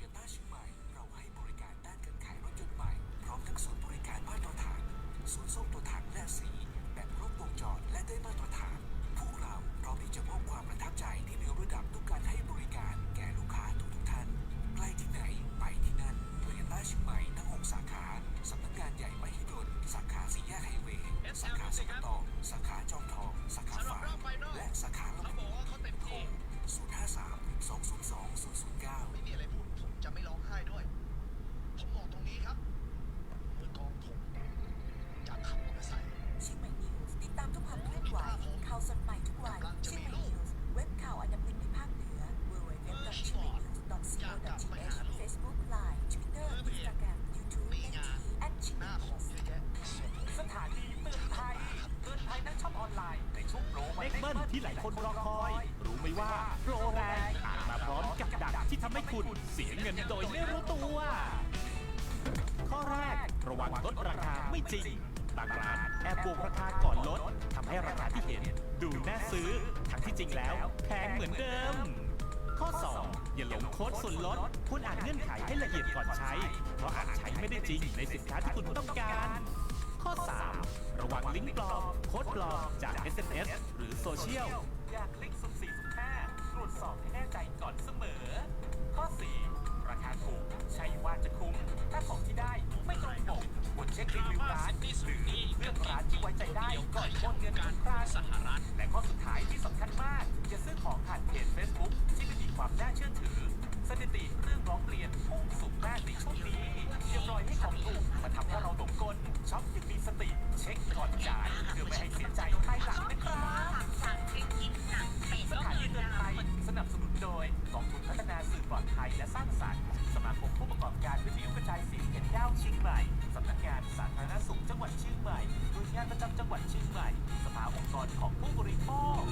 โยต้าเชียงใหม่ เราให้บริการด้านการขายรถยนต์ใหม่ พร้อมทั้งศูนย์บริการมาตรฐาน ศูนย์ส่งตัวถังและสี แบบครบวงจรและได้มาตรฐาน พวกเราพร้อมที่จะมอบความประทับใจที่เหนือระดับทุกการให้บริการ แก่ลูกค้าทุกทุกท่านใกล้ที่ไหนไปที่นั่นโตโยต้าเชียงใหม่ทั้งหกสาขาสำนักงานใหญ่มหิดลสาขาสี่แยกไฮเวย์สาขาสมตองสาขาจอมทอง สาขาฝางและสาขาลำพูนโทรสาม 202 009 ไม่มีอะไรพูด ผมจะไม่ร้องไห้ด้วย ผมบอกตรงนี้ครับ จริง บางร้านแอบบวกราคาก่อนลดทำให้ราคาที่เห็น ดูน่าซื้อ ทั้งที่จริงแล้วแพงเหมือนเดิม ข้อ 2 อย่าหลงโค้ดส่วนลดคุณอ่านเงื่อนไขให้ละเอียดก่อนใช้ เพราะอาจใช้ไม่ได้จริงในสินค้าที่คุณต้องการ ข้อ 3 ระวังลิงก์ปลอมโค้ดปลอมจาก SMS หรือโซเชียลอย่าคลิกสุ่มสี่สุ่มห้าตรวจสอบให้แน่ใจก่อนเสมอ ข้อ 4 ราคาถูกใช่ว่าจะคุ้ม ถ้าของที่ได้ไม่ตรงปก ควรเช็ครีวิวร้านหรือเลือกร้านที่ไว้ใจได้ก่อนโอนเงินทุกครั้งและข้อสุดท้ายที่สำคัญมากอย่าซื้อของผ่านเพจ Facebook ที่ไม่มีความน่าเชื่อถือ สถิติเรื่องร้องเรียนพุ่งสูงมากในช่วงนี้อย่าปล่อยให้ของถูกมาทำให้เราหลงกลช็อปอยังมีสติ เช็คก่อนจ่ายเพื่อไม่ให้เสียใจภายหลังนะครับสั่งคลิปกินหนังสถานีเตือนภัยสนับสนุนโดยกองทุนพัฒนาสื่อปลอดภัยและสร้างสรรค์ สมาคมผู้ประกอบการวิทยุกระจายเสียงเห็นย่าวเชียงใหม่ สุขจังหวัดเชียงใหม่หน่วยงานประจำจังหวัดเชียงใหม่ สภาองค์กรของผู้บริโภค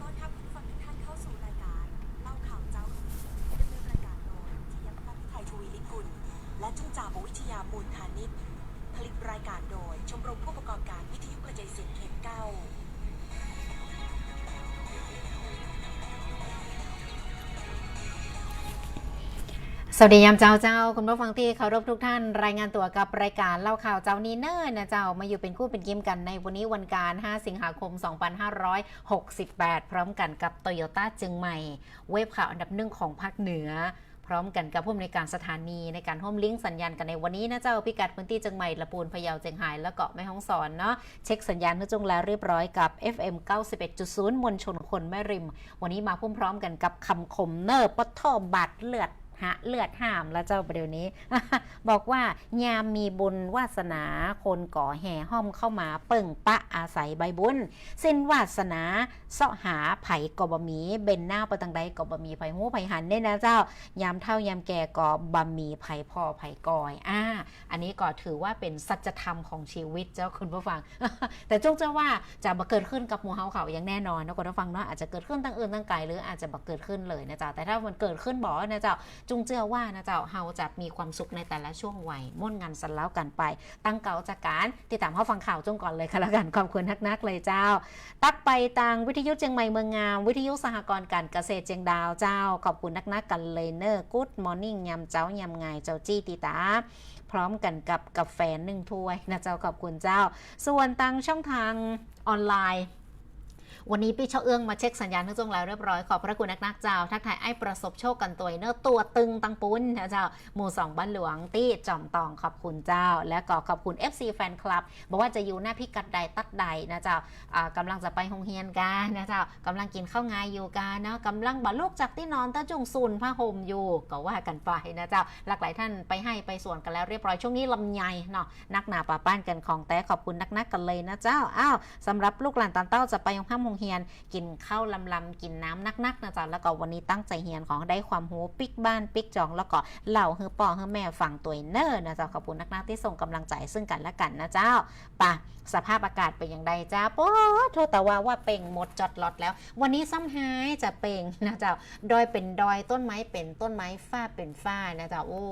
ต้อนรับคุณผู้ฟังทุกท่านเข้าสู่รายการ เล่าข่าวเจ้าดำเนินรายการโดยจิยพัฒน์ไทยทวีลิกุล และจุ้งจ่าปวิทยามูลธานิตผลิตรายการโดยชมรมผู้ประกอบการวิทยุกระจายเสียงเขตเก้า สวัสดียามเจ้าเจ้าคุณผู้ฟังที่เคารพทุกท่าน รายงานตัวกับรายการเล่าข่าวเจ้านีเนิ่นนะเจ้ามาอยู่เป็นคู่เป็นเกมกันในวันนี้วันการ 5 สิงหาคม 2568 พร้อมกันกับโตโยต้าจึงใหม่ เว็บข่าวอันดับหนึ่งของภาคเหนือ พร้อมกันกับผู้อำนวยการสถานีในการโฮมลิงก์สัญญาณกันในวันนี้นะเจ้าพิกัดพื้นที่เจังใหม่ละปูนพะเยาเจียงไฮ้แล้วก็แม่ฮ่องสอนเนาะเช็คสัญญาณเพื่อจงแล้วเรียบร้อยกับ FM 91.0มวลชนคนแม่ริม วันนี้มาพุ่มพร้อมกันกับคำคมเนอร์ปะทอบัตรเลือด หะเลือดห้ามแล้วเจ้าประเดี๋ยวนี้ บอกว่ายามมีบุญวาสนาคนก่อแห่ห้อมเข้ามาเปิ่งปะอาศัยใบบุญ เส้นวาสนาเสาะหาไผ่กบะมี เบนหน้าประตังใดกบะมีไผ่หูไผ่หันเนี่ยนะเจ้ายามเท่ายามแก่กอบะมีไผ่พ่อไผ่กอยอ่าอันนี้ก็ถือว่าเป็นสัจธรรมของชีวิตเจ้าคุณผู้ฟัง แต่จงเจ้าว่าจะบัเกิดขึ้นกับหมูเฮาเขาอย่างแน่นอนนะคุณผู้ฟังเนาะอาจจะเกิดขึ้นตั้งอื่นตั้งไกลหรืออาจจะบัเกิดขึ้นเลยนะเจ้าแต่ถ้ามันเกิดขึ้นบอกนะเจ้าจุงเจือว่านะเจ้าเฮาจะมีความสุขในแต่ละช่วงวัยม่วนงานสันแล้วกันไป ตั้งเก่าจากการติดตามเข้าฟังข่าวจงก่อนเลยค่ะแล้วกันขอบคุณนักๆเลยเจ้า ตักไปทางวิทยุเชียงใหม่เมืองงาม วิทยุสหกรณ์การเกษตรเชียงดาวเจ้า ขอบคุณนักๆกันเลยเนอร์กู๊ดมอร์นิ่งยำเจ้ายำไงเจ้าจี้ตีตาพร้อมกันกับกาแฟหนึ่งถ้วยนะเจ้าขอบคุณเจ้า ส่วนทางช่องทางออนไลน์ วันนี้พี่เชาเอื้องมาเช็คสัญญาณทั้งจงแล้วเรียบร้อยขอบพระคุณนักนักๆเจ้า ทักทายไอ้ประสบโชคกันตัวเนอร์ตัวตึงตังปุ้นนะเจ้าหมู่สองบ้านหลวงตี้จอมตองขอบคุณเจ้า และก็ขอบคุณ FC แฟนคลับบอกว่าจะอยู่หน้าพิกัดใดตัดใดนะเจ้าอ่ากำลังจะไปโรงเรียนกันนะเจ้ากำลังกินข้าวงายอยู่กันเนาะกำลังบ่ลูกจากที่นอนตะจุงซุนผ้าห่มอยู่ก็ว่ากันไปนะเจ้าหลากหลายท่านไปให้ไปส่วนกันแล้วเรียบร้อยช่วงนี้ลำไยเนาะนักหนาป่าป้านกันของแต่ขอบคุณนักๆกันเลยนะเจ้าอ้าวสำหรับลูกหลานตานเต้าจะไปยงห้ามโรงเรียน กินข้าวลำลำกินน้ำนักๆนะจ๊ะแล้วก็วันนี้ตั้งใจเฮียนของได้ความหูปิกบ้านปิกจอง แล้วก็เหล่าเฮือป่อเฮือแม่ฟังตัวเนอร์นะจ๊ะขอบคุณนักๆที่ส่งกำลังใจซึ่งกันและกันนะเจ้าป่ะสภาพอากาศเป็นอย่างไรจ้าโอ้โทษแต่ว่าว่าเป่งหมดจอดลอดแล้ว วันนี้ซ้ำหายจะเป่งนะเจ้าดอยเป็นดอยต้นไม้เป็นต้นไม้ฝ้าเป็นฝ้านะเจ้าโอ้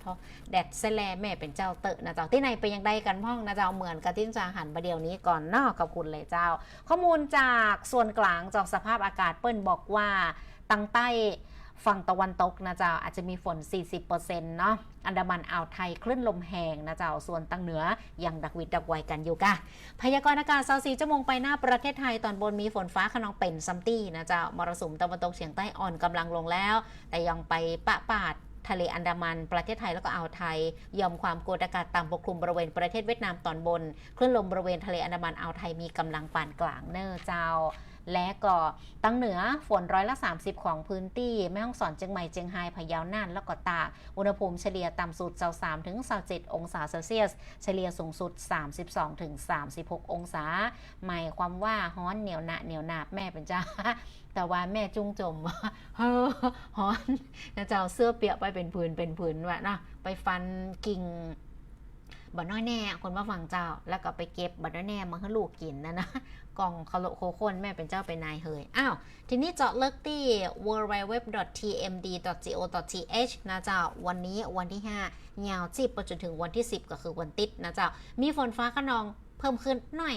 โทษแดดแสแลแม่เป็นเจ้าเตอะนะเจ้าที่ไหนเป็นอย่างไรกันพ่องนะเจ้าเหมือนกับที่จะหันประเดี๋ยวนี้ก่อนนอกขอบคุณเลยเจ้า ข้อมูลจากากส่วนกลางจากสภาพอากาศเปิ้นบอกว่าตั้งใต้ฝั่งตะวันตกนะเจ้าอาจจะมีฝน 40%เนาะอันดามันอ่าวไทยคลื่นลมแหงนะเจ้าส่วนตั้งเหนือยังดักวิดดักไวกันอยู่กะพยากรณ์อากาศ24ชั่วโมงไปหน้าประเทศไทยตอนบนมีฝนฟ้าขนองเป็นซัมตี้นะเจ้ามรสุมตะวันตกเฉียงใต้อ่อนกำลังลงแล้ว แต่ยังไปปะปาด ทะเลอันดามัน ประเทศไทยแล้วก็อ่าวไทยยอมความกดอากาศต่ำปกคลุมบริเวณประเทศเวียดนามตอนบนคลื่นลมบริเวณทะเลอันดามันอ่าวไทยมีกำลังปานกลางเนอเจ้า และก็ตั้งเหนือฝนร้อยละ 30 ของพื้นที่แม่ฮ่องสอนเชียงใหม่เชียงไฮ้พะเยาน่านแล้วก็ตากอุณหภูมิเฉลี่ยต่ำสุด23ถึง27องศาเซลเซียส เฉลี่ยสูงสุด 32ถึง36 องศา หมายความว่าฮ้อนเหนียวหนะเหนียวหนาบแม่เป็นจ้าแต่ว่าแม่จุ้งจมว่าเฮ้อฮ้อนนะเจ้าเสื้อเปียกไปเป็นผืนเป็นผืนว่ะนะไปฟันกิ่งบ่น้อยแน่คนมาฟังเจ้าแล้วก็ไปเก็บบ่น้อยแน่มาให้ลูกกินนะนะ กองคาโลโคคนแม่เป็นเจ้าเป็นนายเฮยอ้าว ทีนี้เจาะเลิกที่ www.tmd.go.th นะเจ้า วันนี้วันที่5ยาวจีบไปจนถึงวันที่ 10 ก็คือวันติดนะเจ้า มีฝนฟ้าขนองเพิ่มขึ้นหน่อย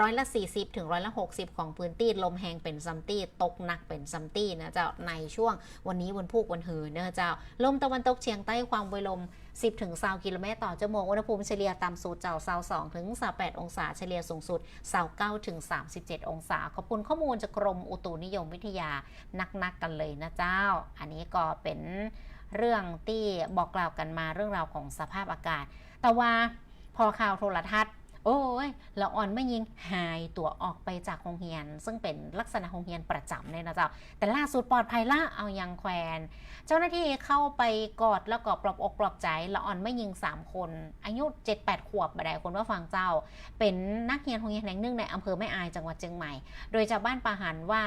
ร้อยละ 40 ถึงร้อยละ 60 ของพื้นที่ลมแหงเป็นซัมตี้ตกหนักเป็นซัมตี้นะเจ้าในช่วงวันนี้วันพุกวันหือนะเจ้า ลมตะวันตกเฉียงใต้ความไวลม 10ถึง20กิโลเมตรต่อชั่วโมง อุณหภูมิเฉลี่ยต่ำสุดเจ้าเซา2ถึง28องศา เฉลี่ยสูงสุดเซา9ถึง37 องศา ขอบคุณข้อมูลจากกรมอุตุนิยมวิทยานักๆกันเลยนะเจ้า อันนี้ก็เป็นเรื่องที่บอกกล่าวกันมาเรื่องราวของสภาพอากาศ แต่ว่าพอข่าวโทรทัศน์ โอ้ยละอ่อนไม่ยิงหายตัวออกไปจากโรงเรียน ซึ่งเป็นลักษณะโรงเรียนประจำเลยนะเจ้าแต่ล่าสุดปลอดภัยละเอายังแควน เจ้าหน้าที่เข้าไปกอดแล้วก็ปลอบอกปลอบใจละอ่อนไม่ยิง 3 คน อายุ 7-8 ขวบบันไดคนว่าฟังเจ้า เป็นนักเรียนโรงเรียนแห่งหนึ่งในอำเภอแม่อายจังหวัดเชียงใหม่ โดยชาวบ้านปาหันว่า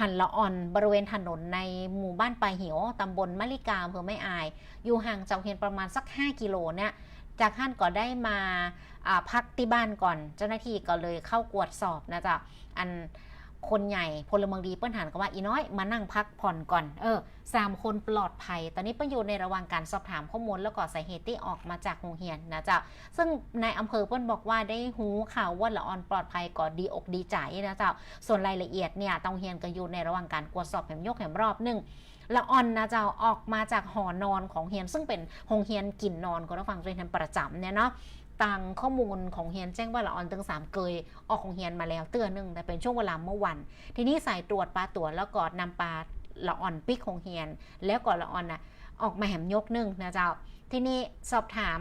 หันละอ่อนบริเวณถนนในหมู่บ้านปลายเหวตำบลมะลิกาอำเภอแม่อาย อยู่ห่างจากเรียนประมาณสัก 5 กิโลเนี่ย จากท่านก็ได้มาพักที่บ้านก่อน เจ้าหน้าที่ก็เลยเข้ากวดสอบนะจ๊ะอันคนใหญ่พลเมืองดีเปิ้นหันก็ว่าอีน้อยมานั่งพักผ่อนก่อน เออสามคนปลอดภัย ตอนนี้เปิ้นอยู่ในระหว่างการสอบถามข้อมูลแล้วก็สาเหตุที่ออกมาจากโรงเรียนนะจ๊ะซึ่งในอำเภอเปิ้นบอกว่าได้หูข่าวว่าละออนปลอดภัยก็ดีอกดีใจนะจ๊ะส่วนรายละเอียดเนี่ยตองเรียนก็อยู่ในระหว่างการกวดสอบแหมยกแหมรอบหนึ่ง ละอ่อนนะเจ้าออกมาจากหอนอนของเฮียน ซึ่งเป็นหงเฮียนกินนอนก็ต้องฟังเรียนประจำเนี่ยเนาะตามข้อมูลของเฮียนแจ้งว่าละออนตึงสามเกยออกของเฮียนมาแล้วเตือนหนึ่งแต่เป็นช่วงเวลาเมื่อวัน ทีนี้สายตรวจปลาตรวจแล้วก็นำปลาละออนปิกของเฮียน แล้วก็ละออนน่ะออกมาแหมยกหนึ่งนะเจ้า ทีนี้สอบถาม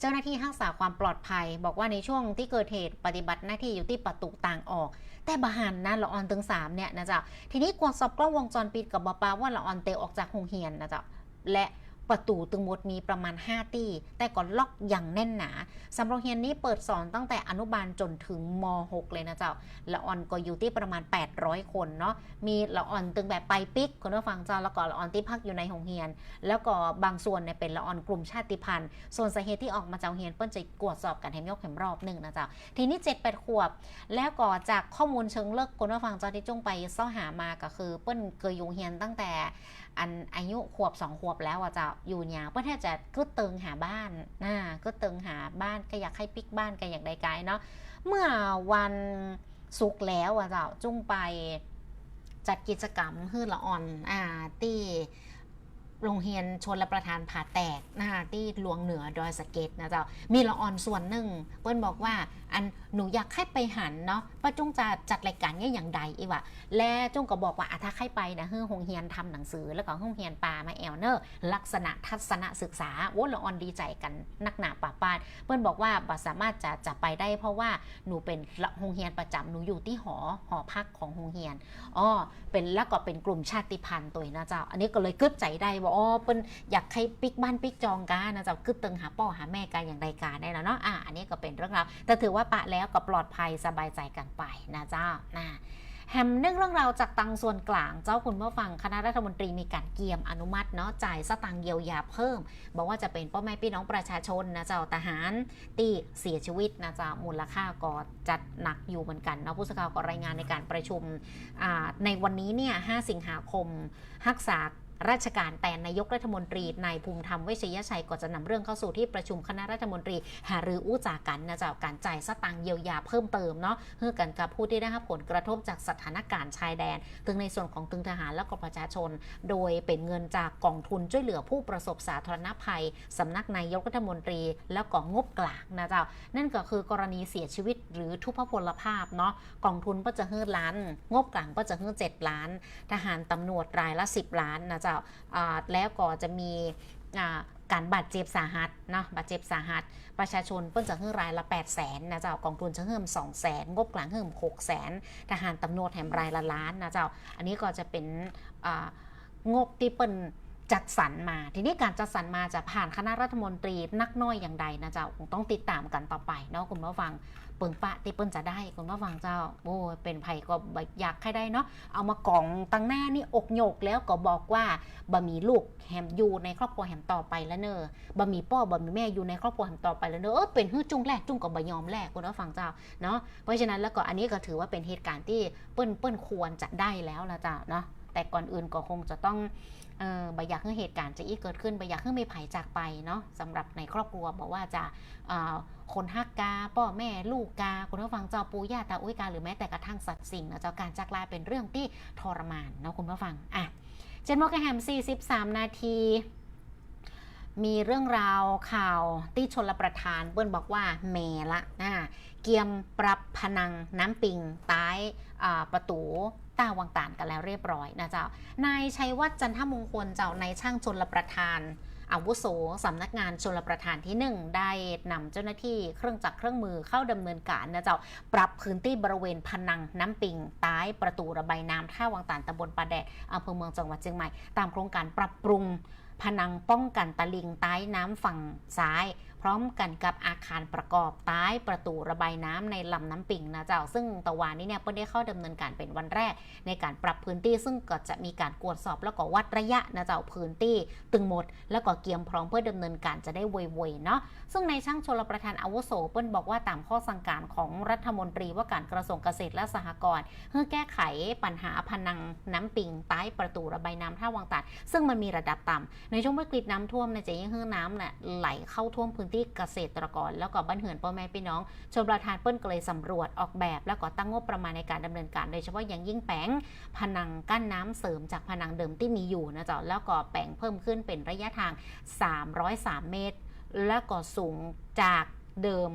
เจ้าหน้าที่รักษาความปลอดภัย บอกว่าในช่วงที่เกิดเหตุปฏิบัติหน้าที่อยู่ที่ประตูต่างออก แต่บหันนะละออนตึงสามเนี่ยนะจ๊ะทีนี้กวดสอบกล้องวงจรปิดกับบปาว่าละออนเตะออกจากโรงเรียนนะจ๊ะและ ประตูตึงหมดมีประมาณ 5 ตี้ แต่ก็ล็อกอย่างแน่นหนาสำหรับโรงเรียนนี้เปิดสอนตั้งแต่อนุบาลจนถึงม .6 เลยนะเจ้าละออนก็อยู่ที่ประมาณ 800 คนเนาะมีละออนตึงแบบไปปิกคนผู้ฟังเจ้าแล้วก็ละออนที่พักอยู่ในโรงเรียน แล้วก็บางส่วนเนี่ยเป็นละออนกลุ่มชาติพันธุ์ส่วนสาเหตุที่ออกมาเจ้าเรียนเปิ้นจะกวดสอบกันแหมยกแหมรอบหนึ่งนะเจ้าทีนี้7 8ขวบ แล้วก็จากข้อมูลเชิงเลิกคนว่าฟังเจ้าที่จงไปเซ้าหามาก็คือเปิ้นเคยอยู่เฮียนตั้งแต่ อันอายุขวบ2ขวบแล้วอะจะอยู่ยาวเปิ้นแทบจะกึดเติงหาบ้านนะกึดเติงหาบ้านก็อยากให้ปิกบ้านกันอย่างใดไกลเนาะเมื่อวันศุกร์แล้วอะจ้าจุงไปจัดกิจกรรมฮือละอ่อนอ่าที่โรงเรียนชนละประทานผ่าแตกนะคะที่หลวงเหนือดอยสะเก็ตนะเจ้ามีละอ่อนส่วนหนึ่งเปิ้นบอกว่าอันหนูอยากให้ไปหันเนาะว่าจงจะจัดรายการเนี่ยอย่างใดอีวะและจงก็บอกว่าอะถ้าใครไปนะเฮ้อโรงเรียนทำหนังสือแล้วก็โรงเรียนปลามาแอลเนอร์ลักษณะทัศนศึกษาโอ้ละออนดีใจกันนักหนาป่าปานเปิ้นบอกว่าบ่สามารถจะจะไปได้ เพราะว่าหนูเป็นละโรงเรียนประจำหนูอยู่ที่หอหอพักของโรงเรียนอ๋อเป็นแล้วก็เป็นกลุ่มชาติพันธุ์ตัวนะเจ้าอันนี้ก็เลยกึดใจได้ว่าอ๋อเปิ้นอยากให้ปิกบ้านปิกจองกันนะเจ้ากึดตึงหาป้อหาแม่กันอย่างใดการได้แล้วเนาะอะอันนี้ก็เป็นเรื่องราวแต่ถือว่าว่าปะแล้วก็ปลอดภัยสบายใจกันไปนะเจ้านะแฮมเนื่องเรื่องราวจากตังส่วนกลางเจ้าคุณผู้ฟังคณะรัฐมนตรีมีการเกียมอนุมัติเนาะจ่ายสตังเยียวยาเพิ่ม บอกว่าจะเป็นพ่อแม่พี่น้องประชาชนนะเจ้าทหารที่เสียชีวิตนะเจ้ามูลค่าก็จัดหนักอยู่เหมือนกันเนาะผู้สื่อข่าวก็รายงานในการประชุมในวันนี้เนี่ย 5 สิงหาคมรักษา ราชการแต่นายกรัฐมนตรีนายภูมิธรรมเวชยชัยก็จะนำเรื่องเข้าสู่ที่ประชุมคณะรัฐมนตรี หารืออู้จากันนะจ้าการจ่ายสตังเยียวยาเพิ่มเติมเนาะเพื่อกันกับผู้ที่ได้รับผลกระทบจากสถานการณ์ชายแดน ถึงในส่วนของตึงทหารและก็ประชาชน โดยเป็นเงินจากกองทุนช่วยเหลือผู้ประสบสาธารณภัยสำนักนายกรัฐมนตรี แล้วก็งบกลางนะเจ้านั่นก็คือกรณีเสียชีวิตหรือทุพพลภาพเนาะกองทุนก็จะเฮือล้าน งบกลางก็จะเฮือเจ็ดล้าน ทหารตำรวจรายละ 10 ล้านนะเจ้าอ่าแล้วก็จะมีการบาดเจ็บสาหัสเนาะบาดเจ็บสาหัส ประชาชนเพิ่นจะเฮือรายละ 8 0 0แสนนะเจ้ากองทุนจะเพิ่ม2 0 0แสนงบกลางเพิ่ม6 0แสนทหารตำรวจแถมรายละล้านนะเจ้าอันนี้ก็จะเป็นงบที่เปิ้นจัดสรรมา ทีนี้การจัดสรรมาจะผ่านคณะรัฐมนตรีนักน้อยอย่างใดนะเจ้าคงต้องติดตามกันต่อไปเนาะคุณผู้ฟัง เปิงปะที่เปิ้นจะได้คุณผู้ฟังเจ้าโอ้เป็นไผก็อยากให้ได้เนาะเอามากล่องตั้งหน้านี่อกโยกแล้วก็บอกว่าบะหมี่ลูกแฮมอยู่ในครอบครัวแฮมต่อไปแล้วเนอบะหมี่ป้อบะหมี่แม่อยู่ในครอบครัวแฮมต่อไปแล้วเนอเออเป็นฮื้อจุ้งแรกจุ้งกับบะยอมแรกคุณผู้ฟังเจ้าเนาะเพราะฉะนั้นแล้วก็อันนี้ก็ถือว่าเป็นเหตุการณ์ที่เปิ้นเปิ้นควรจะได้แล้วละจ้าเนาะ แต่ก่อนอื่นก็คงจะต้องบอยากให้เหตุการณ์จะอีกเกิดขึ้นบอยากให้มีไผ่จากไปเนาะสำหรับในครอบครัวบอกว่าจะคนฮักกาพ่อแม่ลูกกาคุณผู้ฟังเจ้าปู่ย่าตาอุ้ยกาหรือแม้แต่กระทั่งสัตว์สิ่งนะเจ้าการจากลาเป็นเรื่องที่ทรมานเนาะคุณผู้ฟังอะเจนโมกแฮม43 นาทีมีเรื่องราวข่าวที่ชนลประทานเปิ้นบอกว่าแม่ละนะเกียมปรับพนังน้ำปิงต้อ่าประตู ตาวังตานกันแล้วเรียบร้อยนะเจ้านายชัยวัฒน์จันทมงคลเจ้าในายช่างชนลประทานอาวุโสสำนักงานชนลประทานที่ 1 ได้นำเจ้าหน้าที่เครื่องจักรเครื่องมือเข้าดำเนินการนะเจ้าปรับพื้นที่บริเวณพนังน้ำปิงใต้ประตูระบายน้ำท่าวังตานตำบลปาแดดอำเภอเมืองจังหวัดเชียงใหม่ ตามโครงการปรับปรุง พนังป้องกันตลิงใต้น้ำฝั่งซ้าย พร้อมกันกับอาคารประกอบใต้ประตูระบายน้ำในลำน้ำปิงนะเจ้า ซึ่งตะวันนี้เนี่ยเพิ่นได้เข้าดำเนินการเป็นวันแรก ในการปรับพื้นที่ซึ่งก็จะมีการกวดสอบแล้วก็วัดระยะนะเจ้าพื้นที่ตึงหมด แล้วก็เกียมพร้อมเพื่อดำเนินการจะได้ไวๆเนาะซึ่งในช่างชลประทานอาวุโสเปิ้นบอกว่าตามข้อสั่งการของรัฐมนตรีว่าการกระทรวงเกษตรและสหกรณ์เพื่อแก้ไขปัญหาพนังน้ำปิงใต้ประตูระบายน้ำท่าวังตาดซึ่งมันมีระดับต่ำในช่วงวิกฤตน้ำท่วมในจะยิ่งให้น้ำน่ะไหลเข้าท่วมพื้นที่เกษตรกร แล้วก็บ้านเหือนพ่อแม่พี่น้องชลประทานเปิ้นก็เลยสำรวจออกแบบ แล้วก็ตั้งงบประมาณในการดำเนินการโดยเฉพาะอย่างยิ่งแปลงพนังกั้นน้ำเสริมจากพนังเดิมที่มีอยู่นะจ๊ะแล้วก็แปลงเพิ่มขึ้นเป็นระยะทาง 303 เมตร แล้วก็สูงจากเดิม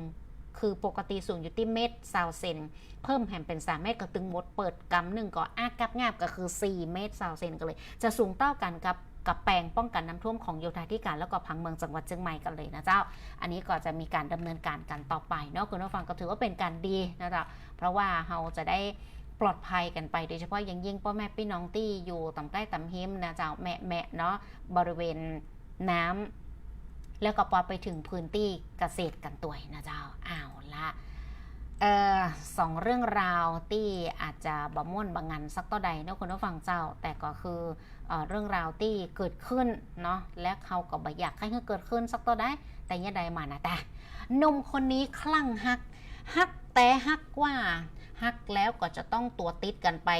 คือปกติสูงอยู่ที่เมตรซาวเซน เพิ่มแห่มเป็น 3 เมตรก็ตึงหมดเปิดกำหนึ่งก็อากับงาบก็คือ 4 เมตรซาวเซนกันเลย จะสูงเท่ากันกับ กับแปลงป้องกันน้ำท่วมของโยธาธิการแล้วก็พังเมืองจังหวัดเชียงใหม่กันเลยนะเจ้า อันนี้ก็จะมีการดำเนินการกันต่อไปเนาะคุณผู้ฟังก็ถือว่าเป็นการดีนะเจ้าเพราะว่าเราจะได้ปลอดภัยกันไปโดยเฉพาะย่งยิ่งพ่อแม่พี่น้องที่อยู่ต่ำใกล้ต่ำหิมนะเจ้าแม่แม่เนาะบริเวณน้ำแล้วก็พอไปถึงพื้นที่เกษตรกันตัวนะเจ้าอ้าวละ เออสองเรื่องราวที่อาจจะบ่ม่วนบางงานสักต่อใดเนาะคุณผู้ฟังเจ้า แต่ก็คือเออเรื่องราวที่เกิดขึ้นเนาะและเขาก็บ่อยากให้เกิดขึ้นสักตัวได้ แต่ยังใดมานะแต่หนุ่มคนนี้คลั่งฮักฮักแต่ฮักว่าฮักแล้วก็จะต้องตัวติดกันไป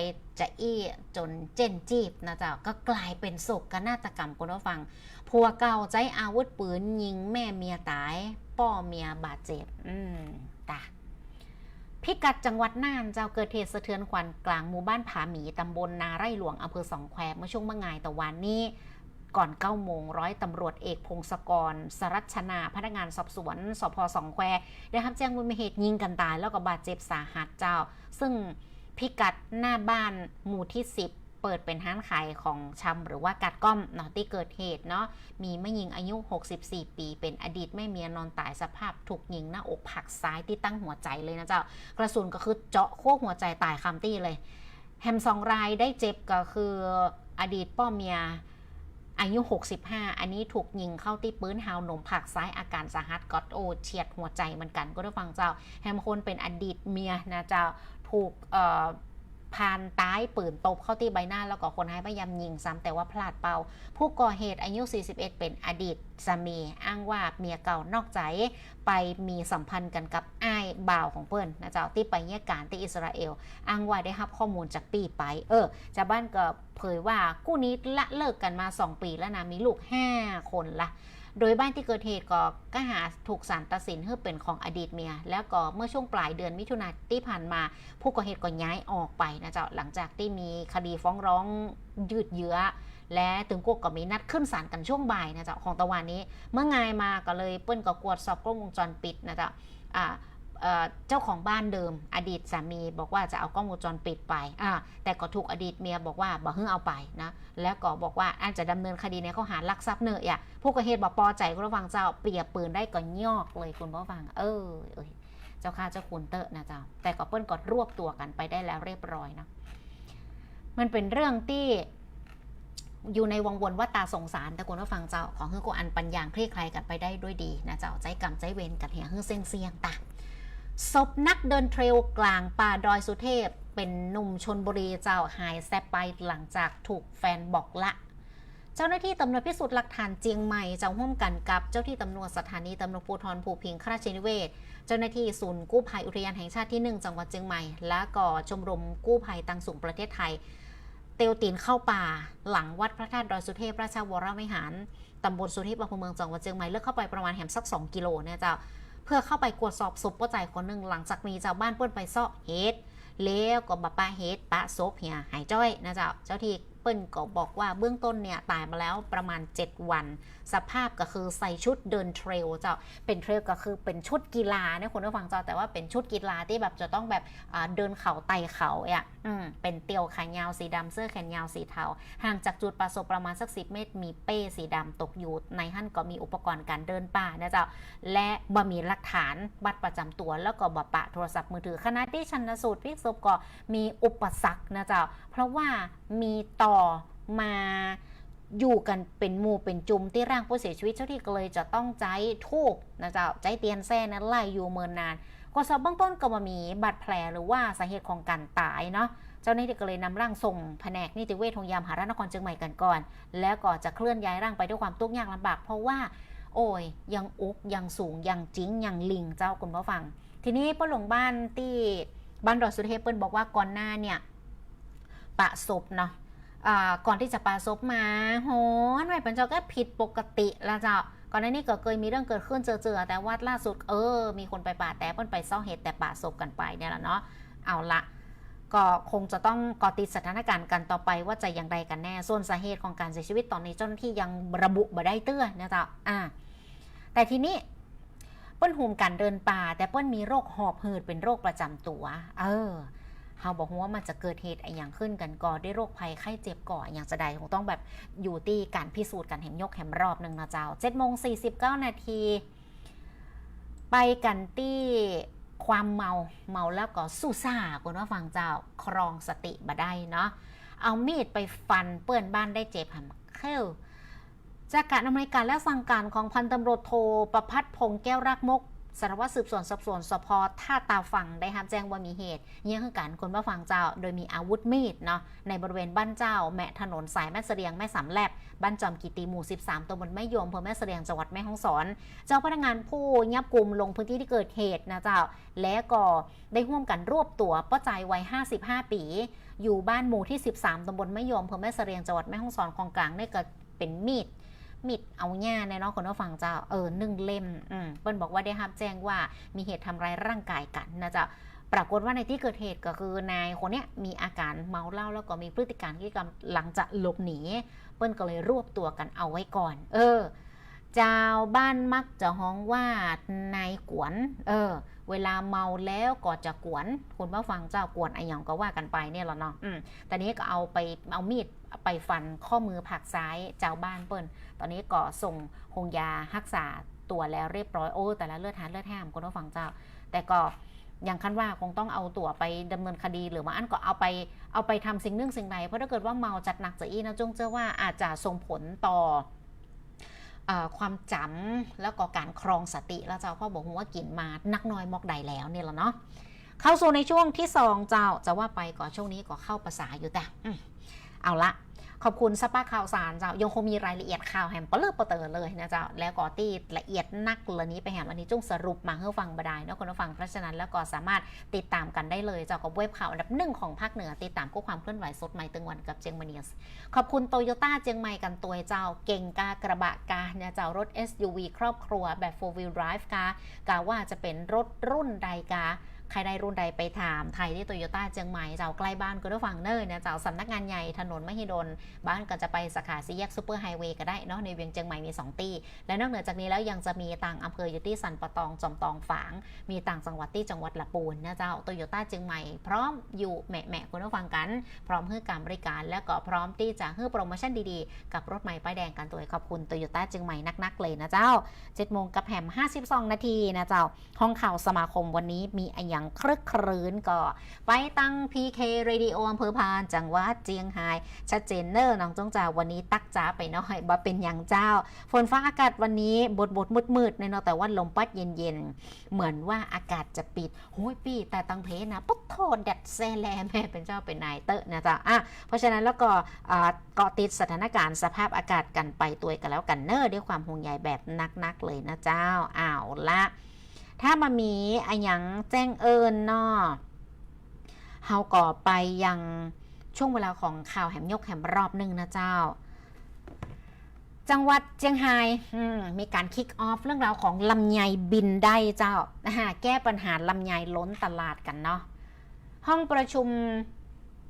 จะอี้จนเจนจีบนะจ๊ะก็กลายเป็นโศกนาฏกรรมคุณผู้ฟัง ผัวเก่าใจอาวุธปืนยิงแม่เมียตาย ป้อเมียบาดเจ็บ อืมตา พิกัดจังหวัดน่านเจ้าเกิดเหตุสะเทือนขวัญกลางหมู่บ้านผาหมีตำบลนาไร่หลวงอำเภอสองแควเมื่อช่วงเมื่อไงตะวันนี้ ก่อน9โมงร้อยตำรวจเอกพงศกร สรัชนา พนักงานสอบสวนสพสองแควได้รับแจ้งว่ามีเหตุยิงกันตายแล้วก็บาดเจ็บสาหัสเจ้า ซึ่งพิกัดหน้าบ้านหมู่ที่10 เปิดเป็นห้านขายของชำหรือว่ากัดก้อมเนาะที่เกิดเหตุเนาะมีแม่หญิงอายุ 64 ปี เป็นอดีตแม่เมียนอนตายสภาพถูกยิงหน้าอกผักซ้ายที่ตั้งหัวใจเลยนะเจ้ากระสุนก็คือเจาะขั้วหัวใจตายคำตี้เลย แฮมสองรายได้เจ็บก็คืออดีตป้อเมียอายุ 65 อันนี้ถูกยิงเข้าที่ปืนฮาวหนมผักซ้ายอาการสาหัสก็โอเฉียดหัวใจเหมือนกันก็ได้ฟังเจ้า แฮมคนเป็นอดีตเมียนะเจ้าถูกเอ่อ พานต้ายปืนตบเข้าที่ใบหน้าแล้วก็คนให้พยายามยิงซ้ำแต่ว่าพลาดเป้า ผู้ก่อเหตุอายุ 41 เป็นอดีตสามีอ้างว่าเมียเก่านอกใจ ไปมีสัมพันธ์กันกับอ้ายบ่าวของเพื่อนนะเจ้าที่ไปเยี่ยการที่อิสราเอล อ้างว่าได้รับข้อมูลจากปีไป เออชาวบ้านก็เผยว่าคู่นี้ละเลิกกันมา 2 ปีแล้วนะมีลูก 5 คนละ โดยบ้านที่เกิดเหตุก็ก็หาถูกสารตัดสินให้เป็นของอดีตเมีย แล้วก็เมื่อช่วงปลายเดือนมิถุนายนที่ผ่านมา ผู้ก่อเหตุก็ย้ายออกไปนะเจ้าหลังจากที่มีคดีฟ้องร้องยืดเยื้อ และถึงกุกก็มีนัดขึ้นศาลกันช่วงบ่ายนะเจ้าของตะวันนี้ เมื่อไงมาก็เลยเปิ้นก็กวดสอบกล้องวงจรปิดนะเจ้าอ่า เจ้าของบ้านเดิม อดีตสามีบอกว่าจะเอากล้องวงจรปิดไปแต่ก็ถูกอดีตเมียบอกว่าบ่เพิ่งเอาไปนะแล้วก็บอกว่าอาจจะดำเนินคดีในข้อหารักทรัพย์เนอะอะผู้ก่อเหตุบอกปอใจคุณผู้ฟังเจ้าเปรียบปืนได้ก็ยอกเลยคุณผู้ฟัง เออเอยเจ้าข้าเจ้าคุณเตอะนะเจ้าแต่ก็เปิ้นก็รวบตัวกันไปได้แล้วเรียบร้อยนะมันเป็นเรื่องที่อยู่ในวงวนว่าตาสงสารแต่คนว่าฟังเจ้า ของคือกูอันปัญญาคลี่คลายกันไปได้ด้วยดีนะเจ้าใจกรรมใจเวรกันเหียคือเส้นเสียงตา ศพนักเดินเทรลกลางป่าดอยสุเทพ เป็นหนุ่มชนบุรีเจ้าหายแซบไปหลังจากถูกแฟนบอกละ เจ้าหน้าที่ตำรวจพิสูจน์หลักฐานเจียงใหม่จะร่วมกันกับเจ้าที่ตำรวจสถานีตำรวจภูธรภูพิงคราชนิเวศ เจ้าหน้าที่ศูนย์กู้ภัยอุทยานแห่งชาติที่ 1 จังหวัดเชียงใหม่ และก่อชมรมกู้ภัยตังสูงประเทศไทย เตียวตีนเข้าป่า หลังวัดพระธาตุดอยสุเทพราชวรวิหารตำบลสุเทพอำเภอเมืองจังหวัดเชียงใหม่เลือกเข้าไปประมาณแหมสัก 2 กิโลเนี่ยเจ้า เพื่อเข้าไปกวดสอบศพป้าใจคนหนึ่งหลังจากมีเจ้าบ้านเปิ้นไปซ่อเฮ็ดแล้วก็บะปาเฮ็ดปะศพเฮียหายจ้อยนะเจ้าเจ้าที่ เปิ้นก็บอกว่าเบื้องต้นเนี่ยตายมาแล้วประมาณ 7 วัน สภาพก็คือใส่ชุดเดินเทรลเจ้าเป็นเทรลก็คือเป็นชุดกีฬาเนี่ยคุณผู้ฟังเจ้าแต่ว่าเป็นชุดกีฬาที่แบบจะต้องแบบเดินเขาไต่เขาอะอืมเป็นเตียวขายาวสีดำเสื้อแขนยาวสีเทาห่างจากจุดประสบประมาณสักสิเมตร มีเป้สีดำตกอยู่ในหั่นก็มีอุปกรณ์การเดินป่านะเจ้าและบ่มีหลักฐานบัตรประจำตัว แล้วก็บ่ปะโทรศัพท์มือถือขณะที่ชันสูตรพลิกศพก็มีอุปสรรคนะเจ้าเพราะว่า มีต่อมาอยู่กันเป็นหมู่เป็นจุมที่ร่างผู้เสียชีวิตเจ้าที่ก็เลยจะต้องใจทูบนะเจ้าใจเตียนแซ่นั้นไล่อยู่เมินนานก็สอบเบื้องต้นก็มามีบาดแผลหรือว่าสาเหตุของการตายเนาะเจ้าหน้าที่ก็เลยนำร่างส่งแผนกนิติเวชโรงพยาบาลมหาราชนครเชียงใหม่กันก่อน แล้วก็จะเคลื่อนย้ายร่างไปด้วยความทุกข์ยากลำบาก เพราะว่า โอ้ยยังอุกยังสูงยังจิ้งยังลิงเจ้าคุณผู้ฟัง ทีนี้ป้าหลงบ้านที่บ้านดอยสุเทพเปิ้ลบอกว่าก่อนหน้าเนี่ย ปะศพเนาะก่อนที่จะปาศพมาโหนไม่เป็นเจ้าก็ผิดปกติแล้วเจ้าก่อนหน้านี้ก็เคยมีเรื่องเกิดขึ้นเจอๆแต่ว่าล่าสุดเออ มีคนไปป่าแต่เปิ้ลไปซ่อเหตุแต่ป่าศพกันไปเนี่ยแหละเนาะเอาละก็คงจะต้องกาะติดสถานการณ์กันต่อไปว่าจะอย่างไรกันแน่ ส่วนสาเหตุของการเสียชีวิตตอนนี้เจ้าหน้าที่ยังระบุบ่ได้เตื้อนะจ๊ะอ่า แต่ทีนี้เปิ้ลหูมกันเดินป่า แต่เปิ้ลมีโรคหอบหืดเป็นโรคประจำตัว เออ เฮาบอกว่ามันจะเกิดเหตุอะไรอย่างขึ้นกันก่อได้โรคภัยไข้เจ็บก่ออย่างจะใดคงต้องแบบอยู่ที่การพิสูจน์กันแหมยกแหมรอบหนึ่งนะเจ้า7โมง49นาที ไปกันที่ความเมาเมาแล้วก็สู้ซ่าคนว่าฟังเจ้าครองสติบ่ได้เนาะเอามีดไปฟันเปื้อนบ้านได้เจ็บหันเข้าจากการดำเนิการและสั่งการของพันตำรวจโทประพัฒพงษ์แก้วรักมก สารวัตรสืบสวนสอบสวนสพท่าตาฝั่งได้รับแจ้งว่ามีเหตุเยี่ยงคือการคนว่าฟังเจ้า โดยมีอาวุธมีดเนาะในบริเวณบ้านเจ้า แม่ถนนสายแม่เสรียงแม่สามแลบบ้านจอมกิติหมู่ 13ตำบลแม่ยมอำเภอแม่เสรียงจังหวัดแม่ฮ่องสอน เจ้าพนักงานผู้ยับกลุ่มลงพื้นที่ที่เกิดเหตุนะเจ้า และก็ได้ร่วมกันรวบตัวป้าใจวัย 55 ปี อยู่บ้านหมู่ที่ 13ตำบลแม่ยมอำเภอแม่เสรียงจังหวัดแม่ฮ่องสอนของกลางเนี่ยก็เป็นมีด มิดเอาหญ้าในเนาะคนว่าฟังเจ้าเออหนึ่งเล่มอืมเปิ้นบอกว่าได้รับแจ้งว่ามีเหตุทำร้ายร่างกายกันนะเจ้าปรากฏว่าในที่เกิดเหตุก็คือนายคนเนี้ยมีอาการเมาเหล้าแล้วก็มีพฤติการที่กำหลังจะหลบหนี เปิ้นก็เลยรวบตัวกันเอาไว้ก่อน เออ เจ้าบ้านมักจะฮ้องว่านายกวน เออ เวลาเมาแล้วก็จะกวน คุณว่าฟังเจ้ากวนไอหยังก็ว่ากันไปเนี่ยแหละเนาะ อืมต่นี้ก็เอาไปเอามีดไปฟันข้อมือผักซ้ายเจ้าบ้านเปิ้น ตอนนี้ก็ส่งคงยารักษาตัวแล้วเรียบร้อยโอ้แต่ละเลือดหาเลือดแห้มคุณผู้ฟังเจ้า แต่ก็อย่างคันว่าคงต้องเอาตัวไปดำเนินคดีหรือว่าอันก็เอาไปเอาไปทำสิ่งนึ่งสิ่งใดเพราะถ้าเกิดว่าเมาจัดหนักจะอีนะจงเชื่อว่าอาจจะส่งผลต่อ ความจำแล้วก็การครองสติแล้วเจ้าพ่อบอกว่ากินมานักน้อยมอกใดแล้วเนี่ยแหละเนาะเข้าสู่ในช่วงที่สองเจ้าจะว่าไปก่อนช่วงนี้ก็เข้าภาษาอยู่แต่เอาละ ขอบคุณสปาข่าวสารเจ้ายังคงมีรายละเอียดข่าวแฮมเปลือกเปเตอร์เลยนะเจ้าแล้วก็ที่ละเอียดนักเลยนี้ไปแฮมอันนี้จุ้งสรุปมาให้ฟังบดายเนาะคนผู้ฟังเพราะฉะนั้นแล้วก็สามารถติดตามกันได้เลยเจ้ากับเว็บข่าวอันดับหนึ่งของภาคเหนือติดตามข้อความเคลื่อนไหวสดใหม่ตึงวันกับเจียงมาเนียสขอบคุณโตโยต้าเจียงใหม่กันตัวเจ้าเก่งกากระบะกาเนี่ยเจ้ารถ SUV ครอบครัวแบบ4 wheel drive กากาว่าจะเป็นรถรุ่นใดกา ใครได้รุ่นใดไปถามไทยที่โตโยต้าเจียงใหม่เจ้าใกล้บ้านก็ได้ฟังเนอร์นะเจ้าสำนักงานใหญ่ถนนมหิดล บ้านก็จะไปสาขาสี่แยกซูเปอร์ไฮเวย์ก็ได้เนาะในเวียงเจียงใหม่มี2ตีและนอกเหนือจากนี้แล้วยังจะมีต่างอำเภออยู่ที่สันปะตองจอมตองฝาง มีต่างจังหวัดที่จังหวัดละปูนนะเจ้าโตโยต้าเจียงใหม่พร้อมอยู่แหมะแหมะคุณผู้ฟังกัน พร้อมให้การบริการ และก็พร้อมที่จะให้โปรโมชั่นดีๆ กับรถใหม่ป้ายแดงกันตัวขอบคุณโตโยต้าเจียงใหม่นักๆเลยนะเจ้า7โมงกับแหม52 นาทีนะเจ้าห้องข่าวสมาคมวันนี้มีออย่างครึกครื้นก็ไปตั้ง PK Radio อำเภอพานจังหวัดเจียงไฮ้ชัดเจนเนอร์น้องจงจ่าวันนี้ตักจ้าไปหน่อยบ่เป็นอย่างเจ้า ฝนฟ้าอากาศวันนี้บดบดมืดมืดๆเนาะแต่ว่าลมพัดเย็นเย็นๆเหมือนว่าอากาศจะปิดโอ้ยพี่แต่ตังเพนะปุ๊บโทษแดดแซแลแม่เป็นเจ้าเป็นนายเตอะนะจ๊ะอะเพราะฉะนั้นแล้วก็เกาะติดสถานการณ์สภาพอากาศกันไปตัวกันแล้วกันเนอร์ด้วยความห่วงใยแบบนักๆเลยนะเจ้าอ้าวละ ถ้ามามีอะยังแจ้งเอิญเนาะเฮาก่อไปยังช่วงเวลาของข่าวแหมยกแหมรอบหนึ่งนะเจ้า จังหวัดเจียงไฮ้มมีการคิกออฟเรื่องราวของลำไยบินได้เจ้าแก้ปัญหาลำไยล้นตลาดกันเนาะห้องประชุม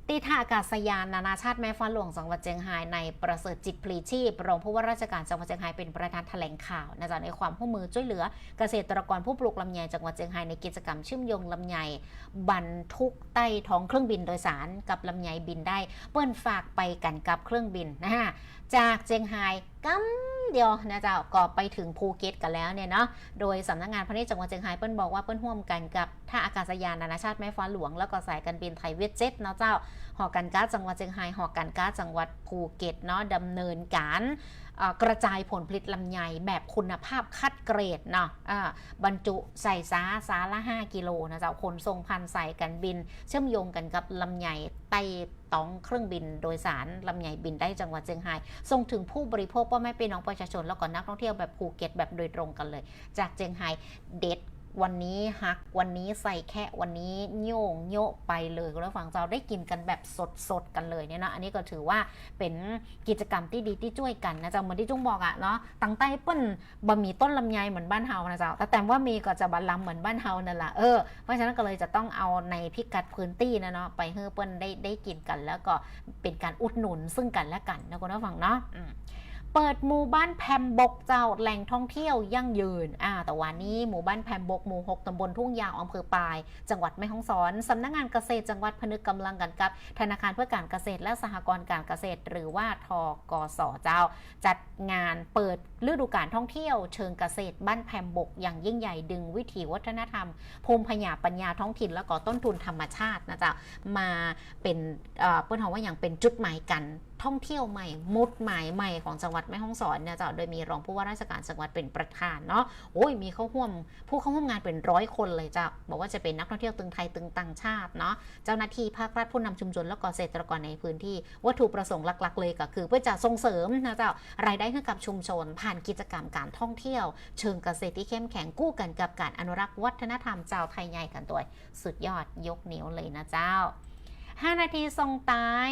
ที่ท่าอากาศยานนานาชาติแม่ฟ้าหลวงจังหวัดเจียงไฮ้ในประเสริฐจิตพลีชีพรองผู้ว่าราชการจังหวัดเจียงไฮ้เป็นประธานแถลงข่าวนะจ๊ะในความร่วมมือช่วยเหลือเกษตรกรผู้ปลูกลำไยจังหวัดเชียงรายในกิจกรรมเชื่อมโยงลำไยบรรทุกใต้ท้องเครื่องบินโดยสารกับลำไยบินได้ เปิ้นฝากไปกันกับเครื่องบินนะฮะจากเชียงราย กำเดียวนะเจ้าก็ไปถึงภูเก็ตกันแล้วเนี่ยเนาะโดยสำนักงานพาณิชย์จังหวัดเชียงรายเปิ้นบอกว่าเปิ้นร่วมกันกับท่าอากาศยานนานาชาติแม่ฟ้าหลวง แล้วก็สายการบินไทยเวทเจ็ตเนาะเจ้าหอการค้าจังหวัดเชียงรายหอการค้าจังหวัดภูเก็ตเนาะดำเนินการกระจายผลผลิตลำไยแบบคุณภาพคัดเกรดเนาะอ่าบรรจุใส่ซาซาละ 5 กิโลนะเจ้าขนส่งพันใส่กันบิน เชื่อมโยงกันกับลำไยไต้ต้องเครื่องบินโดยสารลำไยบินได้จังหวัดเชียงรายส่งถึงผู้บริโภคพ่อแม่พี่น้องประชาชนแล้วก็นักท่องเที่ยวแบบภูเก็ตแบบโดยตรงกันเลย จากเชียงรายเด็ดวันนี้ฮักวันนี้ใส่แค่วันนี้โยงโยะไปเลยคุณผู้ฟังเราได้กินกันแบบสดๆกันเลยเนี่ยนาะอันนี้ก็ถือว่าเป็นกิจกรรมที่ดีที่ช่วยกันนะจ๊ะเหมือนที่จุ้งบอกอะเนาะตั้งใต้เปิ้นบะหมี่ต้นลำไยเหมือนบ้านเฮานะจ๊ะแต่แต่ว่ามีก็จะบะลำเหมือนบ้านเฮานั่นแหละเออเพราะฉะนั้นก็เลยจะต้องเอาในพิกัดพื้นที่นะเนาะไปให้เปิ้นได้ได้กินกันแล้วก็เป็นการอุดหนุนซึ่งกันและกันนะคุณผู้ฟังเนาะ เปิดหมู่บ้านแพมบกเจ้าแหล่งท่องเที่ยวยั่งยืนอ่าแต่วันนี้หมู่บ้านแพมบกหมู่ 6ตำบลทุ่งยาวอำเภอปาย จังหวัดแม่ฮ่องสอนสำนักงานเกษตรจังหวัดพนึกกำลังกันกับ ธนาคารเพื่อการเกษตรและสหกรณ์การเกษตร หรือว่าทกสเจ้า จัดงานเปิด ฤดูการท่องเที่ยวเชิงเกษตรบ้านแพมบกอย่างยิ่งใหญ่ดึงวิถีวัฒนธรรม ภูมิปัญญาปัญญาท้องถิ่นแล้วก็ต้นทุนธรรมชาตินะจ๊ะมาเป็นเอ่อเปิ้ลเขาว่าอย่างเป็นจุดหมายกันท่องเที่ยวใหม่มุดหมายใหม่ของจังหวัดแม่ฮ่องสอนเนี่ยจ้ะโดยมีรองผู้ว่าราชการจังหวัดเป็นประธานเนาะโอ้ยมีเข้าร่วม ผู้เข้าร่วมงานเป็นร้อยคนเลยจ้ะบอกว่าจะเป็นนักท่องเที่ยวตึงไทยตึงต่างชาติเนาะเจ้าหน้าที่ภาครัฐผู้นำชุมชนแล้วก็เกษตรกรในพื้นที่ วัตถุประสงค์หลัก ๆ เลยก็คือ เพื่อจะส่งเสริมนะจ้ารายได้ให้กับชุมชนผ่านกิจกรรมการท่องเที่ยว เชิงเกษตรที่เข้มแข็งกู้กันกับการอนุรักษ์วัฒนธรรมเจ้าไทยใหญ่กันตัวสุดยอดยกนิ้วเลยนะเจ้า 5 นาทีทรงตาย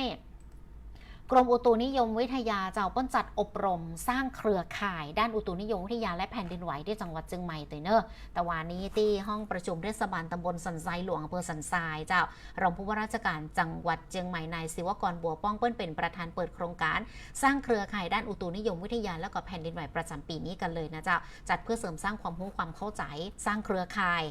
กรมอุตุนิยมวิทยาเจ้าป้นจัดอบรม สร้างเครือข่าย ด้านอุตุนิยมวิทยาและแผ่นดินไหวที่จังหวัดเชียงใหม่ตัวเนอะแต่วานี้ที่ห้องประชุมเทศบาลตำบลสันทรายหลวงอำเภอสันทรายเจ้ารองผู้ว่าราชการจังหวัดเชียงใหม่นายศิวกรบัวป้องเปิ้นเป็นประธานเปิดโครงการ สร้างเครือข่ายด้านอุตุนิยมวิทยาและก็แผ่นดินไหวประจำปีนี้กันเลยนะเจ้าจัดเพื่อเสริมสร้างความรู้ความเข้าใจ สร้างเครือข่าย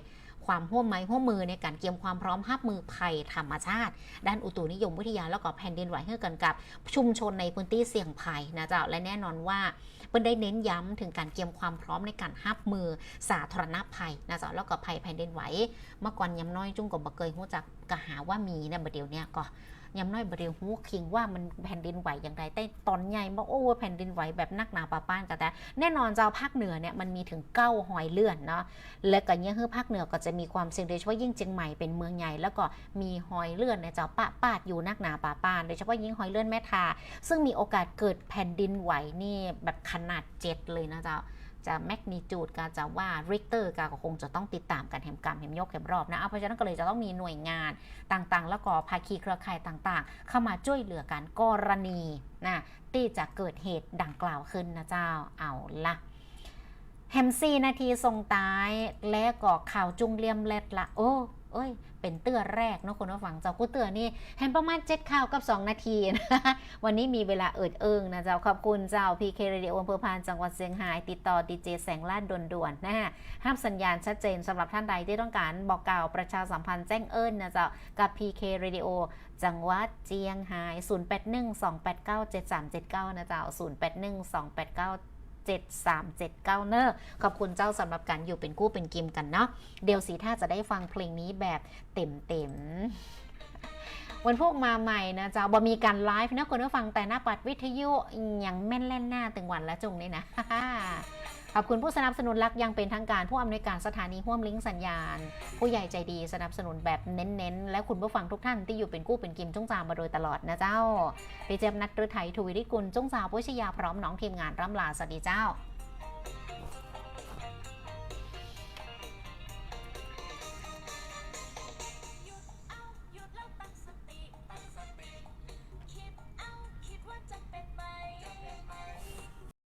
ความห่วมไม้ห่วมมือในการเตรียมความพร้อมรับมือภัยธรรมชาติ ด้านอุตุนิยมวิทยาแล้วก็แผ่นดินไหวเพื่อกันกับ ชุมชนในพื้นที่เสี่ยงภัยนะเจ้าและแน่นอนว่าเปิ้นได้เน้นย้ำถึงการเตรียมความพร้อมในการรับมือสาธารณภัยนะเจ้าแล้วก็ภัยแผ่นดินไหวเมื่อก่อนย้ำน้อยจุ้งกับ่เคยรู้จักกะหาว่ามีนะบัดเดี๋ยวเนี้ยก็ ยำน้อยบัดเดี๋ยวหูคิงว่ามันแผ่นดินไหวอย่างไรแต่ตอนใหญ่บอกโอ้แผ่นดินไหวแบบนักหนาปาป้านกันแต่แน่นอนเจ้าภาคเหนือเนี่ยมันมีถึงเก้าหอยเลื่อนเนาะและก็เนี่ยคือภาคเหนือก็จะมีความเสี่ยงโดยเฉพาะยิ่งเชียงใหม่เป็นเมืองใหญ่แล้วก็มีหอยเลื่อนในเจ้าปะปาดอยู่นักหนาป่าปานโดยเฉพาะยิ่งหอยเลื่อนแม่ทาซึ่งมีโอกาสเกิดแผ่นดินไหวนี่แบบขนาดเจ็ดเลยนะเจ้า จะแมกนิจูดก็จะว่าริกเตอร์ก็คงจะต้องติดตามกันแหมกรรมแหมยกแหมรอบนะเอาเพราะฉะนั้นก็เลยจะต้องมีหน่วยงานต่างๆ แล้วก็ภาคีเครือข่ายต่างๆ เข้ามาช่วยเหลือกันกรณีนะที่จะเกิดเหตุดังกล่าวขึ้นนะเจ้าเอาละแฮมซี่นาทีทรงตายและก็ข่าวจุงเลียมเล็ดละโอ้ เอ้ย เป็นเตือแรกเนาะคนว่าฝังเจ้ากูเตือนี่แฮมประมาณเจ็ดข่าวกับ 2 นาทีนะวันนี้มีเวลาเอิดเอิงนะเจ้าขอบคุณเจ้า PK Radio อำเภอพานจังหวัดเชียงราย ติดต่อดีเจแสงลาดด่วนๆนะฮะห้ามสัญญาณชัดเจนสำหรับท่านใดที่ต้องการบอกกล่าวประชาสัมพันธ์แจ้งเอิญนะเจ้ากับ PK Radio จังหวัดเจียงไฮ้0812897379นะเจ้า081289 7379 เนอร์ขอบคุณเจ้าสำหรับการอยู่เป็นกู้เป็นกิมกันเนาะเดี๋ยวสีถ้าจะได้ฟังเพลงนี้แบบเต็มๆวันพวกมาใหม่นะเจ้าบ่มีการไลฟ์นะคนผู้ฟังแต่หน้าปัดวิทยุอย่างแม่นแล่นหน้าตึงวันและจงนี่นะ ขอบคุณผู้สนับสนุนลักยังเป็นทางการผู้อำนวยการสถานีห่วมลิงก์สัญญาณ ผู้ใหญ่ใจดีสนับสนุนแบบเน้นๆ และคุณผู้ฟังทุกท่านที่อยู่เป็นกู้เป็นกิมจงจามาโดยตลอดนะเจ้าไปเจมนัดหรือไทยทวีริกุลจงจาพุชยาพร้อมน้องทีมงานร่ำลาสวัสดีเจ้า